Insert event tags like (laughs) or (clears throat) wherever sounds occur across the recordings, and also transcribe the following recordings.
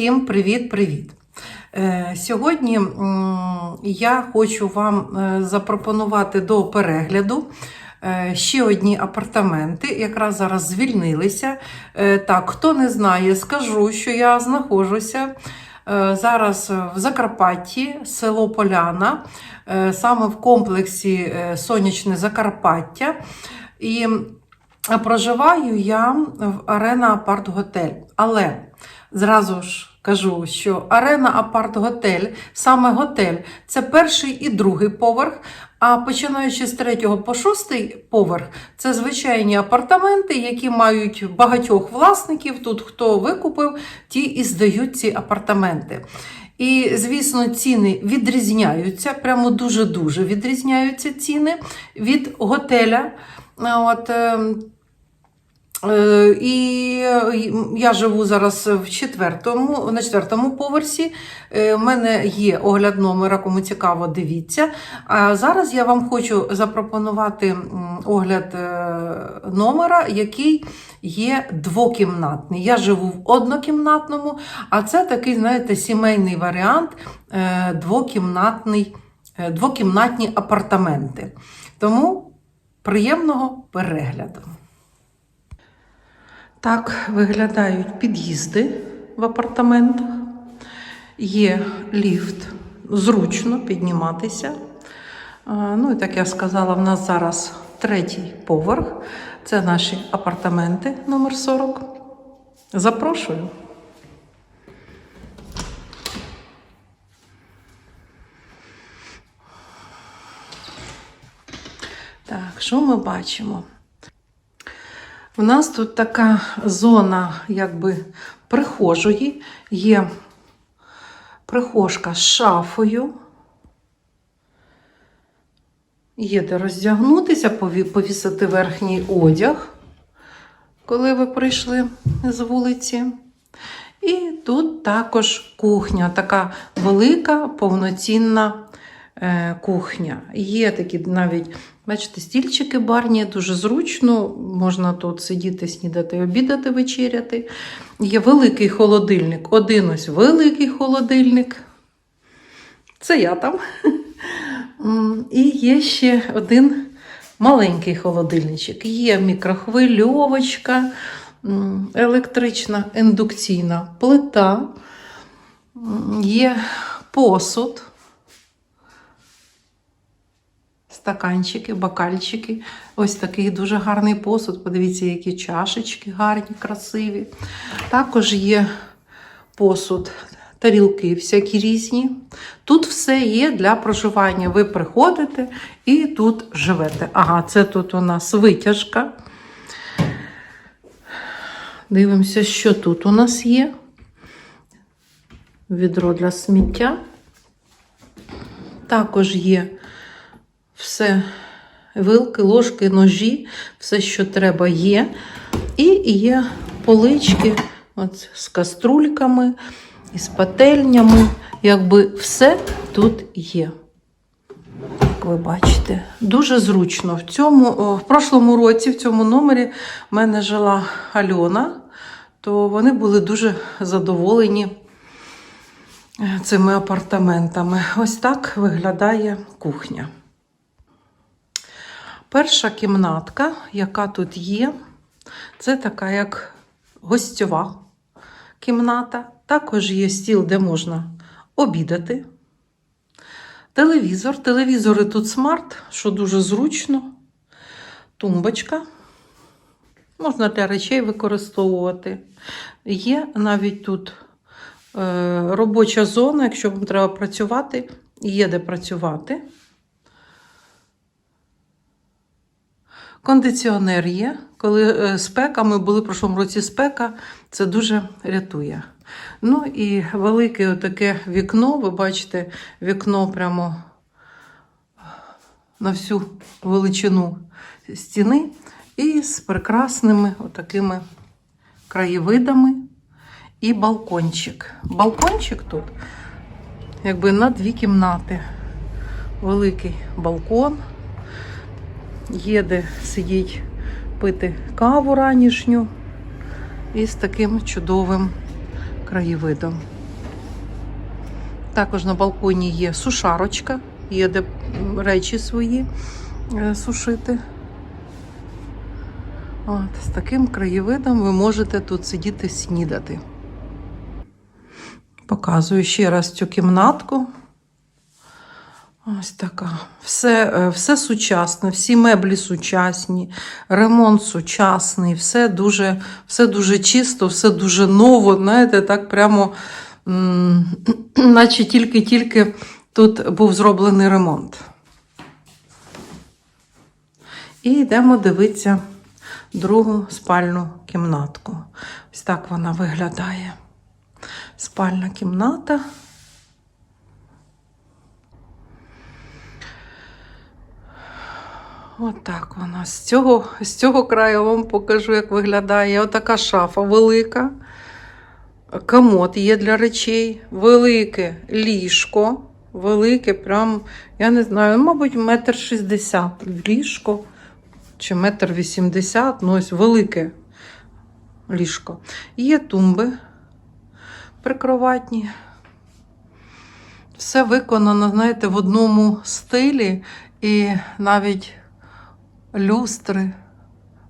Всім привіт-привіт! Е, Сьогодні я хочу вам е, запропонувати до перегляду е, ще одні апартаменти, якраз зараз звільнилися. Так, хто не знає, скажу, що я знаходжуся зараз в Закарпатті, село Поляна, саме в комплексі Сонячне Закарпаття. І проживаю я в Арена Апарт Готель. Але зразу ж кажу, що Арена Апарт Готель, саме готель, це перший і другий поверх. А починаючи з третього по шостий поверх, це звичайні апартаменти, які мають багатьох власників. Тут хто викупив, ті і здають ці апартаменти. І, звісно, ціни відрізняються, прямо дуже-дуже відрізняються ціни від готеля. От, е, е, і я живу зараз в четвертому, на четвертому поверсі. Е, У мене є огляд номера, кому цікаво, дивіться. А зараз я вам хочу запропонувати огляд е, номера, який є двокімнатний. Я живу в однокімнатному, а це такий, знаєте, сімейний варіант е, двокімнатний, е, двокімнатні апартаменти. Тому приємного перегляду. Так виглядають під'їзди в апартаментах. Є ліфт, зручно підніматися. Ну і так я сказала, в нас зараз третій поверх. Це наші апартаменти номер 40. Запрошую. Так, що ми бачимо? У нас тут така зона, якби прихожої, є прихожка з шафою. Є де роздягнутися, повісити верхній одяг, коли ви прийшли з вулиці. І тут також кухня, така велика, повноцінна кухня. Є такі навіть, бачите, стільчики барні, дуже зручно. Можна тут сидіти, снідати, обідати, вечеряти. Є великий холодильник. Один ось великий холодильник. Це я там. І є ще один маленький холодильничок. Є мікрохвильовочка, електрична індукційна плита, є посуд, стаканчики, бокальчики. Ось такий дуже гарний посуд. Подивіться, які чашечки гарні, красиві. Також є посуд, тарілки всякі різні. Тут все є для проживання. Ви приходите і тут живете. Ага, це тут у нас витяжка. Дивимося, що тут у нас є. Відро для сміття. Також є все, вилки, ложки, ножі, все, що треба, є. І є полички от, з каструльками, із пательнями. Якби все тут є. Як ви бачите, дуже зручно. В цьому, в прошлому році, в цьому номері, в мене жила Альона, то вони були дуже задоволені е, цими апартаментами. Ось так виглядає кухня. Перша кімнатка, яка тут є, це така як гостьова кімната. Також є стіл, де можна обідати. Телевізор. Телевізори тут смарт, що дуже зручно. Тумбочка. Можна для речей використовувати. Є навіть тут е, робоча зона, якщо вам треба працювати, є де працювати. Кондиціонер є. Коли е, спека, ми були в прошлому році спека, це дуже рятує. Ну і велике таке вікно, ви бачите, вікно прямо на всю величину стіни і з прекрасними отакими краєвидами і балкончик. Балкончик тут, якби на дві кімнати. Великий балкон. Є де сидіть пити каву ранішню із таким чудовим краєвидом. Також на балконі є сушарочка, є де речі свої е, сушити. От, з таким краєвидом ви можете тут сидіти снідати. Показую ще раз цю кімнатку. Ось така. Все, е, все сучасне, всі меблі сучасні, ремонт сучасний, все дуже, все дуже чисто, все дуже ново. Знаєте, так прямо, (clears throat) наче тільки-тільки тут був зроблений ремонт. І йдемо дивитися другу спальну кімнатку. Ось так вона виглядає. Спальна кімната. Отак вона. З цього, з цього краю вам покажу, як виглядає. Отака шафа велика. Комод є для речей, велике ліжко. Велике, прям, я не знаю, мабуть, метр шістдесят ліжко чи метр вісімдесят, ну ось велике ліжко. Є тумби прикроватні. Все виконано, знаєте, в одному стилі і навіть люстри,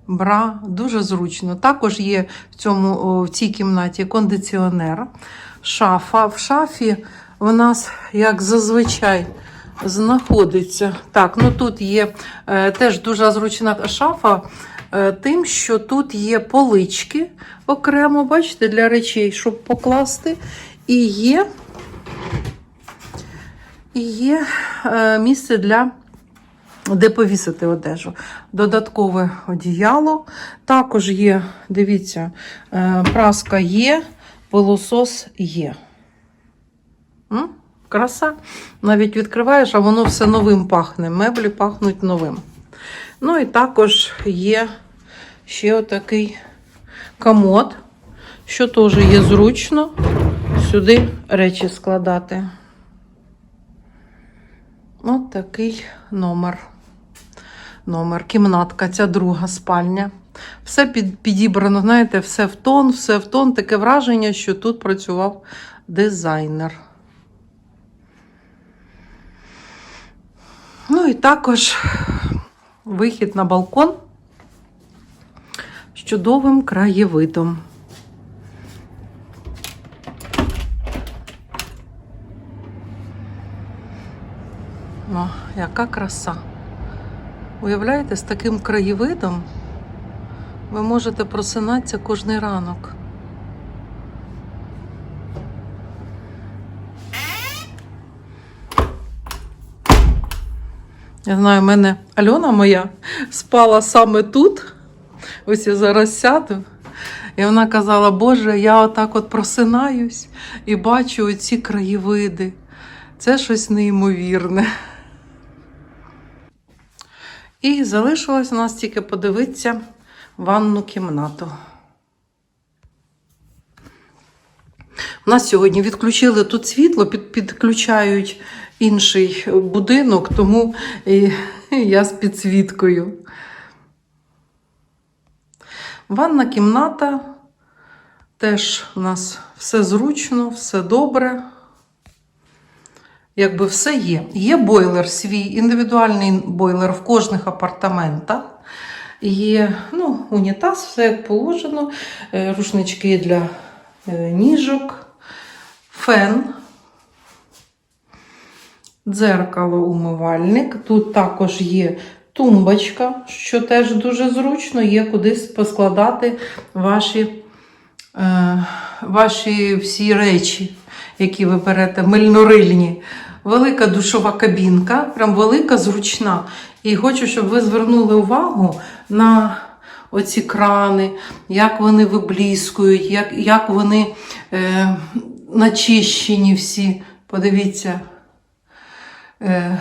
бра, дуже зручно. Також є в, цьому, в цій кімнаті кондиціонер, шафа. В шафі в нас, як зазвичай, знаходиться. Так, ну тут є е, теж дуже зручна шафа. е, Тим, що тут є полички окремо, бачите, для речей, щоб покласти. І є, і є е, місце для де повісити одежу. Додаткове одіяло. Також є, дивіться, е, праска є, пилосос є. Краса. Навіть відкриваєш, а воно все новим пахне. Меблі пахнуть новим. Ну і також є ще отакий комод, що теж є зручно сюди речі складати. От такий номер. Номер, кімнатка, ця друга спальня. Все під, підібрано, знаєте, все в тон, все в тон. Таке враження, що тут працював дизайнер. Ну і також вихід на балкон з чудовим краєвидом. О, яка краса. Уявляєте, з таким краєвидом ви можете просинатися кожний ранок. Я знаю, в мене Альона моя спала саме тут. Ось я зараз сяду. І вона казала, Боже, я отак от просинаюсь і бачу оці краєвиди. Це щось неймовірне. І залишилось у нас тільки подивитися ванну кімнату. У нас сьогодні відключили тут світло, під, підключають інший будинок, тому і, я з підсвіткою. Ванна кімната. Теж у нас все зручно, все добре. Якби все є. Є бойлер свій, індивідуальний бойлер в кожних апартаментах. Є ну, унітаз, все як положено, е, рушнички для е, ніжок, фен, дзеркало, умивальник. Тут також є тумбочка, що теж дуже зручно, є кудись поскладати ваші, е, ваші всі речі, які ви берете, мильнорильні. Велика душова кабінка, прям велика, зручна. І хочу, щоб ви звернули увагу на оці крани, як вони вибліскують, як, як вони е, начищені всі. Подивіться. Е,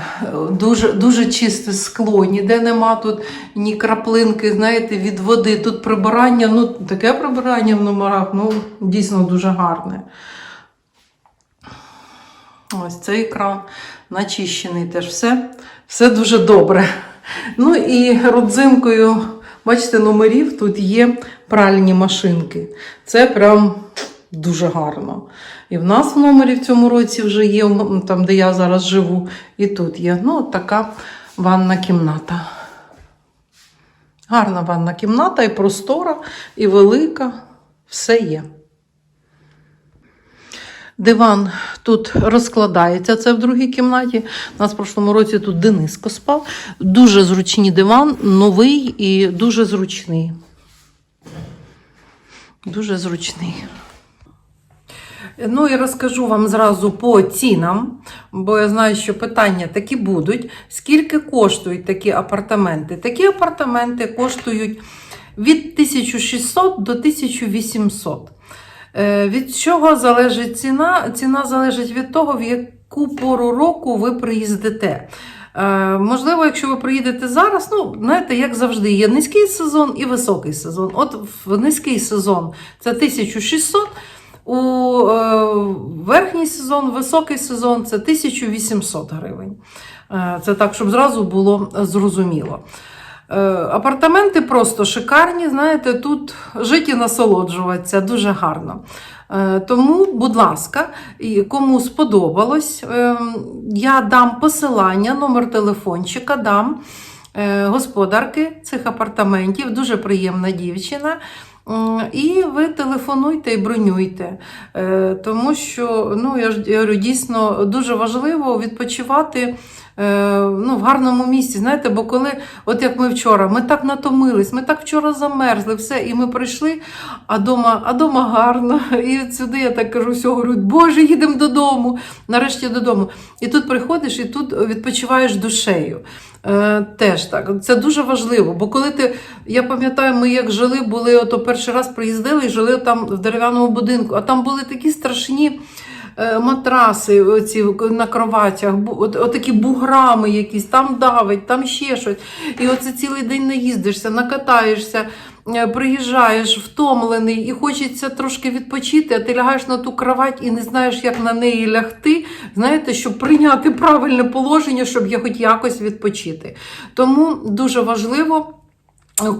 Дуже, дуже чисте скло, ніде нема тут ні краплинки, знаєте, від води. Тут прибирання, ну, таке прибирання в номерах, ну, дійсно дуже гарне. Ось цей кран начищений теж все. Все дуже добре. Ну і родзинкою, бачите, номерів тут є пральні машинки. Це прям дуже гарно. І в нас в номері в цьому році вже є, там, де я зараз живу, і тут є. Ну, от така ванна кімната. Гарна ванна кімната, і простора, і велика. Все є. Диван тут розкладається, це в другій кімнаті. У нас в прошлому році тут Дениско спав. Дуже зручний диван, новий і дуже зручний. Дуже зручний. Ну і розкажу вам зразу по цінам, бо я знаю, що питання такі будуть. Скільки коштують такі апартаменти? Такі апартаменти коштують від 1600 до 1800. Е, Від чого залежить ціна? Ціна залежить від того, в яку пору року ви приїздите. Е, Можливо, якщо ви приїдете зараз, ну, знаєте, як завжди, є низький сезон і високий сезон. От в низький сезон це 1600, у е, верхній сезон, високий сезон це 1800 гривень. Це так, щоб зразу було зрозуміло. Е, Апартаменти просто шикарні, знаєте, тут жити і насолоджуватися дуже гарно. Е, Тому, будь ласка, кому сподобалось, е, я дам посилання, номер телефончика дам господарки цих апартаментів, дуже приємна дівчина. М, І ви телефонуйте і бронюйте, Е, тому що ну, я ж говорю, дійсно дуже важливо відпочивати е, ну, в гарному місці. Знаєте, бо коли, от як ми вчора, ми так натомились, ми так вчора замерзли, все, і ми прийшли, а дома, а дома гарно. (laughs) І сюди я так кажу, все, говорю, Боже, їдемо додому, нарешті додому. І тут приходиш, і тут відпочиваєш душею. Е, теж так, це дуже важливо. Бо коли ти, я пам'ятаю, ми як жили, були, ото перший раз приїздили і жили там в дерев'яному будинку, а там були такі страшні. е, Матраси оці на кроватях, отакі буграми якісь, там давить, там ще щось. І оце цілий день наїздишся, накатаєшся, е, приїжджаєш втомлений і хочеться трошки відпочити, а ти лягаєш на ту кровать і не знаєш, як на неї лягти, знаєте, щоб прийняти правильне положення, щоб я хоч якось відпочити. Тому дуже важливо.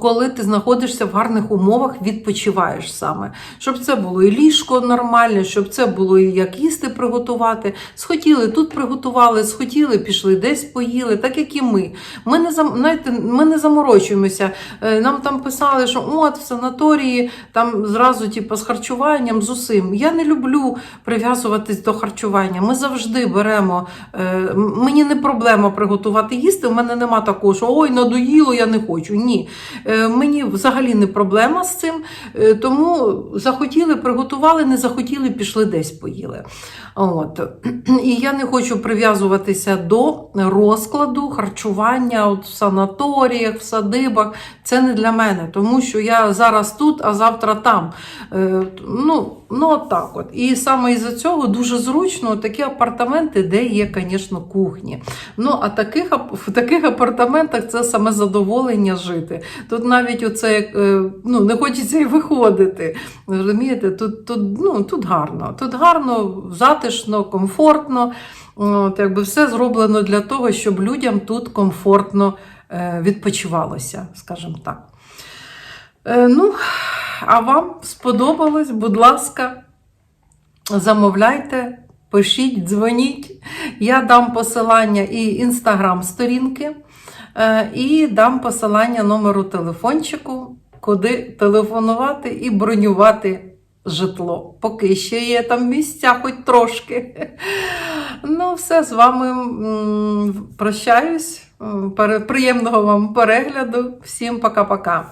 Коли ти знаходишся в гарних умовах, відпочиваєш саме. Щоб це було і ліжко нормальне, щоб це було і як їсти приготувати. Схотіли тут приготували, схотіли, пішли десь поїли, так як і ми. Ми не знаєте, ми не заморочуємося. Е, Нам там писали, що от в санаторії там зразу типу, з харчуванням, з усім. Я не люблю прив'язуватись до харчування. Ми завжди беремо. е, Мені не проблема приготувати їсти. У мене нема такого, що ой, надоїло, я не хочу. Ні. Е, Мені взагалі не проблема з цим, е, тому захотіли, приготували, не захотіли, пішли десь поїли. От. (clears throat) І я не хочу прив'язуватися до розкладу харчування от в санаторіях, в садибах. Це не для мене, тому що я зараз тут, а завтра там. Е, Ну, ну от так от. І саме із-за цього дуже зручно такі апартаменти, де є, звісно, кухні. Ну, а таких, в таких апартаментах це саме задоволення жити. Тут навіть оце е, ну, не хочеться і виходити. Розумієте, тут, тут, ну, тут гарно. Тут гарно, затишно, комфортно. От, якби все зроблено для того, щоб людям тут комфортно е, відпочивалося, скажімо так. Е, ну, а вам сподобалось, будь ласка, замовляйте, пишіть, дзвоніть. Я дам посилання і інстаграм-сторінки, і дам посилання номеру телефончику, куди телефонувати і бронювати житло. Поки ще є там місця, хоч трошки. Ну, все, з вами прощаюсь. Приємного вам перегляду. Всім пока-пока.